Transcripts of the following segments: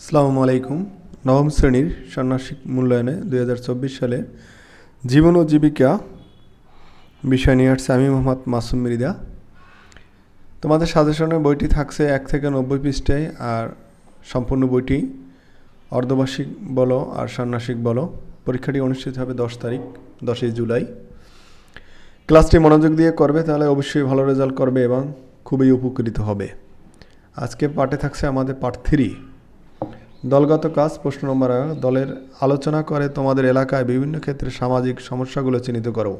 আসসালামু আলাইকুম। নবম শ্রেণির ষান্মাসিক মূল্যায়নে দু হাজার চব্বিশ সালে জীবন ও জীবিকা বিষয় নিয়ে আসছে আমি মোহাম্মদ মাসুম মিরিদা। তোমাদের সাজেশনের বইটি থাকছে এক থেকে নব্বই পৃষ্ঠায় আর সম্পূর্ণ বইটি অর্ধবার্ষিক বলো আর ষান্মাসিক বলো। পরীক্ষাটি অনুষ্ঠিত হবে দশ তারিখ, দশই জুলাই। ক্লাসটি মনোযোগ দিয়ে করবে, তাহলে অবশ্যই ভালো রেজাল্ট করবে এবং খুবই উপকৃত হবে। আজকে পাঠে থাকছে আমাদের পার্ট থ্রি। দলগত কাজ, প্রশ্ন নম্বর, দলের আলোচনা করে তোমাদের এলাকায় বিভিন্ন ক্ষেত্রে সামাজিক সমস্যাগুলো চিহ্নিত করো।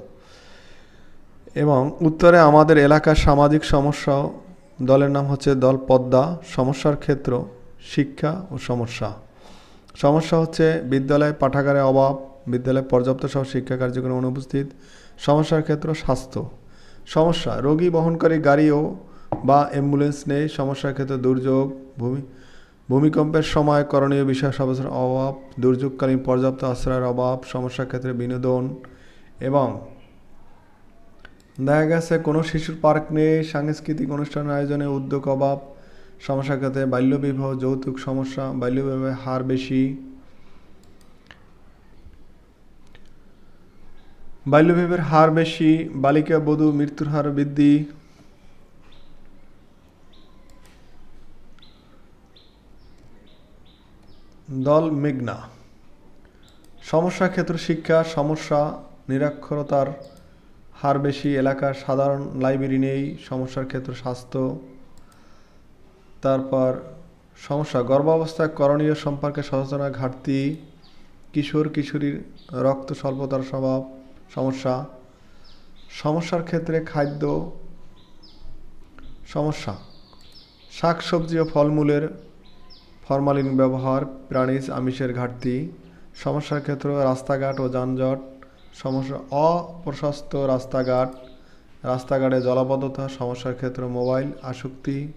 এবং উত্তরে আমাদের এলাকার সামাজিক সমস্যা, দলের নাম হচ্ছে দল পদ্মা, সমস্যার ক্ষেত্র শিক্ষা ও সমস্যা। সমস্যা হচ্ছে বিদ্যালয় পাঠাগারে অভাব, বিদ্যালয়ে পর্যাপ্ত সহ শিক্ষা কার্যক্রম অনুপস্থিত, সমস্যার ক্ষেত্র স্বাস্থ্য। সমস্যা, রোগী বহনকারী গাড়িও বা অ্যাম্বুলেন্স নেই, সমস্যার ক্ষেত্রে দুর্যোগ, ভূমি ভূমিকম্পের সময় করণীয় বিষয় সমস্যার অভাব, দুর্যোগকালীন পর্যাপ্ত আশ্রয়ের অভাব, সমস্যার ক্ষেত্রে বিনোদন এবং দেখা গেছে কোনো শিশুর পার্ক নেই, সাংস্কৃতিক অনুষ্ঠানের আয়োজনে উদ্যোগ অভাব, সমস্যার ক্ষেত্রে বাল্যবিবাহ, যৌতুক সমস্যা, বাল্যবিবাহের হার বেশি। বাল্যবিবাহের হার বেশি, বালিকা, বধূ, মৃত্যুর হার বৃদ্ধি। দল মেঘনা। সমস্যা ক্ষেত্র শিক্ষা, সমস্যা নিরক্ষরতার হার বেশি, এলাকার সাধারণ লাইব্রেরি নেই, সমস্যার ক্ষেত্র স্বাস্থ্য। তারপর সমস্যা গর্ভাবস্থায় করণীয় সম্পর্কে সচেতনা ঘাটতি, কিশোর, কিশোরীর রক্ত স্বল্পতার স্বভাব, সমস্যা। সমস্যার ক্ষেত্রে খাদ্য সমস্যা। শাকসবজি ও ফলমূলের ফরমালিন ব্যবহার, প্রাণীজ আমিষের ঘাটতি, সমস্যার ক্ষেত্র রাস্তাঘাট ও যানজট, সমস্যা, অপ্রশস্ত রাস্তাঘাট, রাস্তাঘাটে জলাবদ্ধতা, সমস্যার ক্ষেত্র মোবাইল আসক্তি,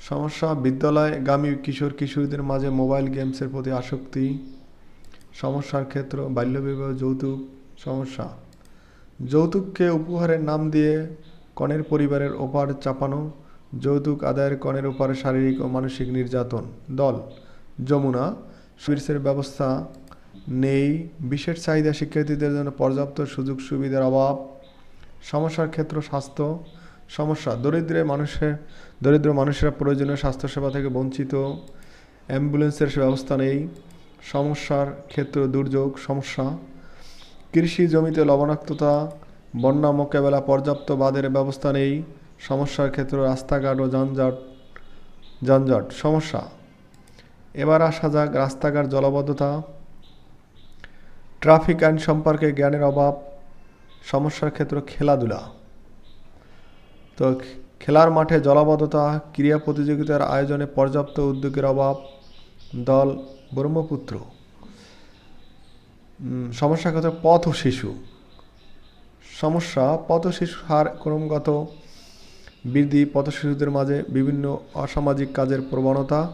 সমস্যা বিদ্যালয়গামী কিশোর কিশোরীদের মাঝে মোবাইল গেমসের প্রতি আসক্তি, সমস্যার ক্ষেত্র বাল্যবিবাহ যৌতুক, সমস্যা। যৌতুককে উপহারের নাম দিয়ে কনের পরিবারের ওপার চাপানো যৌতুক আদায়ের কনের ওপারে শারীরিক ও মানসিক নির্যাতন। দল, যমুনা সুইটসের ব্যবস্থা নেই। বিশেষ চাহিদা শিক্ষার্থীদের জন্য পর্যাপ্ত সুযোগ সুবিধার অভাব। সমস্যার ক্ষেত্র স্বাস্থ্য সমস্যা দরিদ্রের মানুষের দরিদ্র মানুষেরা প্রয়োজনীয় স্বাস্থ্যসেবা থেকে বঞ্চিত। অ্যাম্বুলেন্সের ব্যবস্থা নেই। সমস্যার ক্ষেত্র দুর্যোগ, সমস্যা। কৃষি জমিতে লবণাক্ততা, বন্যা মোকাবেলা, পর্যাপ্ত বাঁধের ব্যবস্থা নেই। সমস্যার ক্ষেত্র রাস্তাঘাট ও যানজট যানজট সমস্যা। এবার আসা যাক রাস্তাঘাট জলবদ্ধতা। ট্রাফিক আইন সম্পর্কে জ্ঞানের অভাব, সমস্যার ক্ষেত্র খেলাধুলা। তো খেলার মাঠে জলাবদ্ধতা, ক্রীড়া প্রতিযোগিতার আয়োজনে পর্যাপ্ত উদ্যোগের অভাব, দল ব্রহ্মপুত্র। সমস্যা ক্ষেত্রে পথ ও শিশু। সমস্যা, পথ শিশুর হার ক্রমগত বৃদ্ধি পথ শিশুদের মাঝে বিভিন্ন অসামাজিক কাজের প্রবণতা,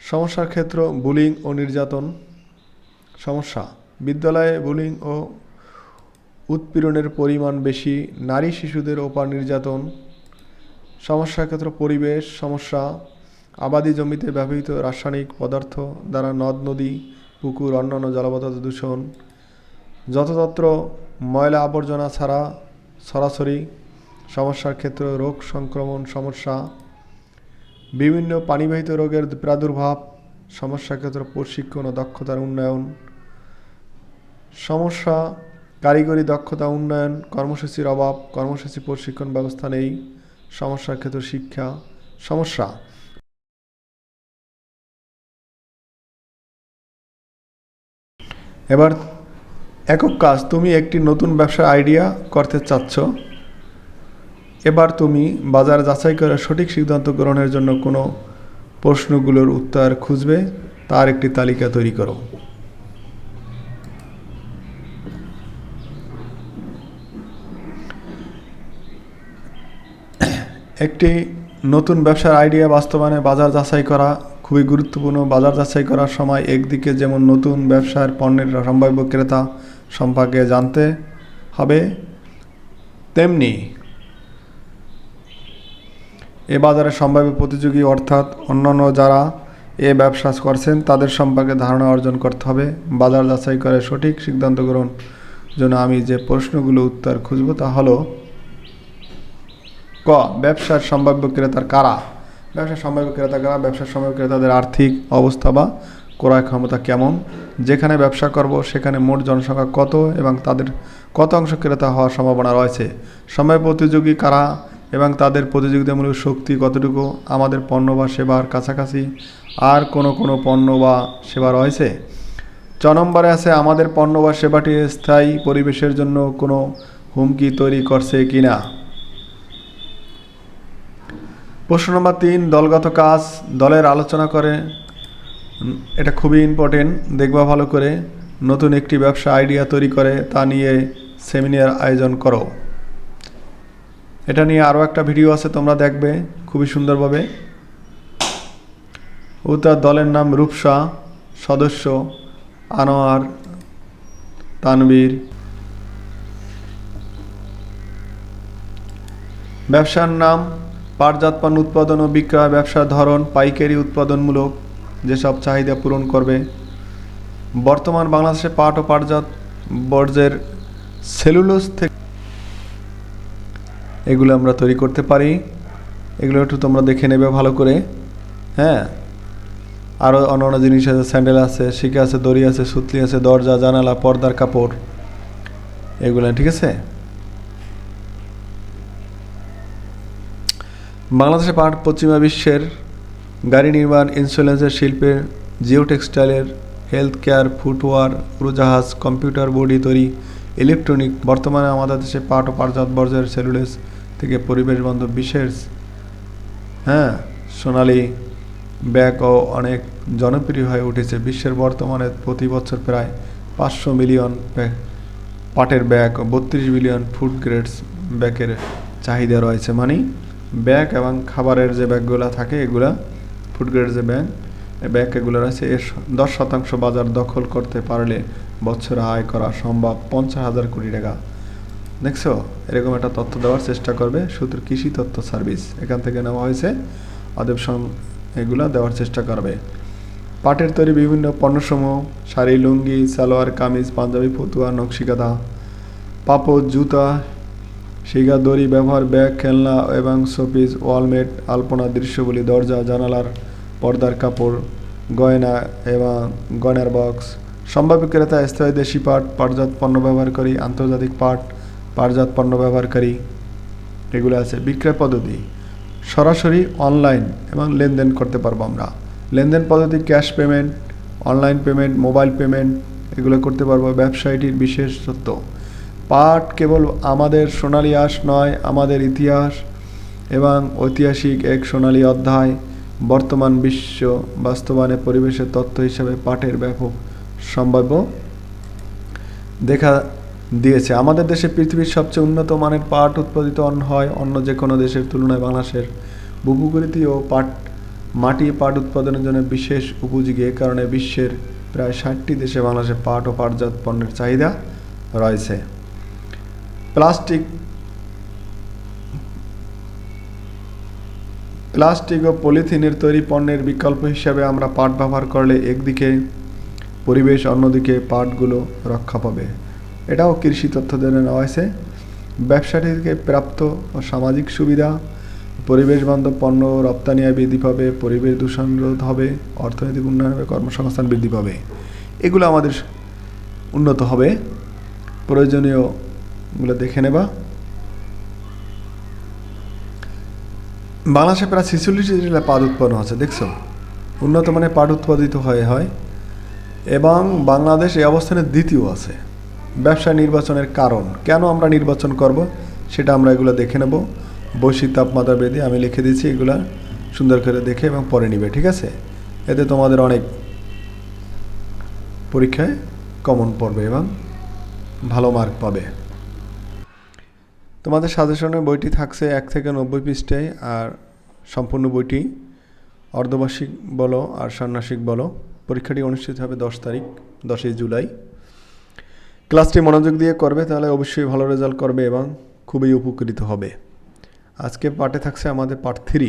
সমস্যার ক্ষেত্র বুলিং ও নির্যাতন। সমস্যা, বিদ্যালয়ে বুলিং ও উৎপীড়নের পরিমাণ বেশি, নারী শিশুদের ওপর নির্যাতন। সমস্যার ক্ষেত্র পরিবেশ, সমস্যা, আবাদি জমিতে ব্যবহৃত রাসায়নিক পদার্থ দ্বারা নদ, নদী, পুকুর, অন্যান্য জলপদার্থ দূষণ। যত্রতত্র ময়লা আবর্জনা ছাড়া সরাসরি সমস্যার ক্ষেত্র রোগ সংক্রমণ সমস্যা, বিভিন্ন পানিবাহিত রোগের প্রাদুর্ভাব, সমস্যার ক্ষেত্র প্রশিক্ষণ ও দক্ষতার উন্নয়ন, সমস্যা, কারিগরি দক্ষতা উন্নয়ন, কর্মসূচির অভাব, কর্মসূচি প্রশিক্ষণ ব্যবস্থা নেই, সমস্যার ক্ষেত্র শিক্ষা, সমস্যা। এবার একক কাজ, তুমি একটি নতুন ব্যবসার আইডিয়া করতে চাচ্ছ। এবার তুমি বাজার যাচাই করে সঠিক সিদ্ধান্ত গ্রহণের জন্য কোনো প্রশ্নগুলোর উত্তর খুঁজবে, তার একটি তালিকা তৈরি করো। একটি নতুন ব্যবসার আইডিয়া বাস্তবায়নে বাজার যাচাই করা খুবই গুরুত্বপূর্ণ। বাজার যাচাই করার সময় একদিকে যেমন নতুন ব্যবসার পণ্যের সম্ভাব্য ক্রেতা সম্পর্কে জানতে হবে, তেমনি এ বাজারে সম্ভাব্য প্রতিযোগী অর্থাৎ অন্যান্য যারা এ ব্যবসা করছেন, তাদের সম্পর্কে ধারণা অর্জন করতে হবে। বাজার যাচাই করে সঠিক সিদ্ধান্ত গ্রহণ জন্য আমি যে প্রশ্নগুলো উত্তর খুঁজব তা হলো, ক, ব্যবসার সম্ভাব্য ক্রেতার কারা? ব্যবসার সম্ভাব্য ক্রেতা কারা? ব্যবসার সম্ভাব্য ক্রেতাদের আর্থিক অবস্থা বা ক্রয় ক্ষমতা কেমন? যেখানে ব্যবসা করব, সেখানে মোট জনসংখ্যা কত এবং তাদের কত অংশ ক্রেতা হওয়ার সম্ভাবনা রয়েছে? সময় প্রতিযোগী কারা? এবং তাদের প্রতিযোগিতামূলক শক্তি কতটুকু আমাদের পণ্য বা সেবার কাছাকাছি? আর কোনো কোনো পণ্য বা সেবা রয়েছে? চ নম্বরে আছে, আমাদের পণ্য বা সেবাটি স্থায়ী পরিবেশের জন্য কোনো হুমকি তৈরি করছে কি না প্রশ্ন নম্বর তিন, দলগত কাজ, দলের আলোচনা করে। এটা খুবই ইম্পর্টেন্ট দেখবা ভালো করে। নতুন একটি ব্যবসা আইডিয়া তৈরি করে, তা নিয়ে সেমিনার আয়োজন করো। এটা নিয়ে আরও একটা ভিডিও আছে, তোমরা দেখবে খুবই সুন্দরভাবে। ও তার দলের নাম রূপসা, সদস্য আনোয়ার তানবীর ব্যবসার নাম পাটজাত পণ্য উৎপাদন ও বিক্রয় ব্যবসার ধরন পাইকারি উৎপাদনমূলক, যেসব চাহিদা পূরণ করবে। বর্তমান বাংলাদেশে পাট ও পাটজাত বর্জ্যের সেলুলোজ থেকে এগুলো আমরা তৈরি করতে পারি। এগুলো একটু তোমরা দেখে নেবে ভালো করে। হ্যাঁ? আরও অন্যান্য জিনিস আছে, স্যান্ডেল আছে, শিকে আছে, দড়ি আছে, সুতলি আছে, দরজা, জানালা, পর্দার কাপড়। এগুলো, ঠিক আছে? বাংলাদেশে পাট পশ্চিমা বিশ্বের গাড়ি নির্মাণ, ইন্স্যুরেন্সের শিল্পের জিও টেক্সটাইলের হেলথ কেয়ার ফুটওয়ার, উড়োজাহাজ, কম্পিউটার, বডি তৈরি, ইলেকট্রনিক, বর্তমানে আমাদের দেশে পাট ও পাটজাত বর্জ্যের সেলুলেস থেকে পরিবেশ বান্ধব বিশেষ হ্যাঁ সোনালি ব্যাগও অনেক জনপ্রিয় হয়ে উঠেছে। বিশ্বের বর্তমানে প্রতি বছর প্রায় পাঁচশো মিলিয়ন পাটের ব্যাগ ও বত্রিশ বিলিয়ন ফুড গ্রেডস ব্যাগের চাহিদা রয়েছে। মানে ব্যাগ এবং খাবারের যে ব্যাগগুলো থাকে, এগুলা ফুড গ্রেড যে ব্যাগ ব্যাগ এগুলো রয়েছে। এর দশ শতাংশ বাজার দখল করতে পারলে বছরে আয় করা সম্ভব পঞ্চাশ হাজার কোটি টাকা। দেখছ? এরকম একটা তথ্য দেওয়ার চেষ্টা করবে। শুধু কৃষি তথ্য সার্ভিস। এখান থেকে নেওয়া হয়েছে। অদেব এগুলো দেওয়ার চেষ্টা করবে। পাটের তৈরি বিভিন্ন পণ্যসমূহ, শাড়ি, লুঙ্গি, সালোয়ার, কামিজ, পাঞ্জাবি, ফতুয়া নকশিকাদা পাপড়, জুতা শিগা দড়ি, ব্যবহার, ব্যাগ, খেলনা এবং শোপিস, ওয়ালমেট, আলপনা দৃশ্যগুলি দরজা, জানালার পর্দার কাপড়, গয়না এবং গয়নার বক্স। সম্ভাব্য ক্রেতা, স্থায়ী দেশি পাট, পাটজাত পণ্য ব্যবহারকারী আন্তর্জাতিক পাট পাটজাত পণ্য ব্যবহারকারী এগুলো আছে, বিক্রয় পদ্ধতি। সরাসরি অনলাইন এবং লেনদেন করতে পারব আমরা। লেনদেন পদ্ধতি cash payment online payment mobile payment এগুলো করতে পারব ব্যবসায়ীটির বিশেষত্ব পাট কেবল আমাদের সোনালী আশ নয়, আমাদের ইতিহাস এবং ঐতিহাসিক এক সোনালী অধ্যায়, বর্তমান বিশ্ব বাস্তবায়নে পরিবেশের তত্ত্ব হিসাবে পাটের ব্যাপক সম্ভাব্য দেখা দিয়েছে। আমাদের দেশে পৃথিবীর সবচেয়ে উন্নত মানের পাট উৎপাদিত হয় অন্য যে কোনো দেশের তুলনায় বাংলাদেশের। ভূপ্রকৃতি ও পাট, মাটি পাট উৎপাদনের জন্য বিশেষ উপযোগী। এ কারণে বিশ্বের প্রায় ষাটটি দেশে বাংলাদেশে পাট ও পাটজাত পণ্যের চাহিদা রয়েছে। প্লাস্টিক প্লাস্টিক ও পলিথিনের তৈরি পণ্যের বিকল্প হিসাবে আমরা পাট ব্যবহার করলে একদিকে পরিবেশ, অন্যদিকে পাটগুলো রক্ষা পাবে। এটাও কৃষি তথ্য জেনে নেওয়া হয়েছে। ব্যবসাটিকে প্রাপ্ত ও সামাজিক সুবিধা, পরিবেশ বান্ধব পণ্য রপ্তানি আয় বৃদ্ধি পাবে, পরিবেশ দূষণ রোধ হবে, অর্থনৈতিক উন্নয়ন হবে, কর্মসংস্থান বৃদ্ধি পাবে। এগুলো আমাদের উন্নত হবে। প্রয়োজনীয়গুলো দেখে নেবা। বাংলাদেশে প্রায় ছেচল্লিশ জেলা পাট উৎপন্ন আছে দেখছ? উন্নত মানের পাট উৎপাদিত হয়ে হয়। এবং বাংলাদেশ এই অবস্থানে দ্বিতীয় আছে। ব্যবসা নির্বাচনের কারণ। কেন আমরা নির্বাচন করব? সেটা আমরা এগুলো দেখে নেব। বৈশ্বিক তাপমাত্রা বেঁধে আমি লিখে দিচ্ছি এগুলা সুন্দর করে দেখে এবং পরে নিবে, ঠিক আছে? এতে তোমাদের অনেক পরীক্ষায় কমন পড়বে এবং ভালো মার্ক পাবে। তোমাদের সাজেশনের বইটি থাকছে এক থেকে নব্বই পৃষ্ঠায়, আর সম্পূর্ণ বইটি অর্ধবার্ষিক বলো আর ষান্মাসিক বলো। পরীক্ষাটি অনুষ্ঠিত হবে দশ তারিখ, দশই জুলাই। ক্লাসটি মনোযোগ দিয়ে করবে, তাহলে অবশ্যই ভালো রেজাল্ট করবে এবং খুবই উপকৃত হবে। আজকে পাঠে থাকছে আমাদের পার্ট থ্রি।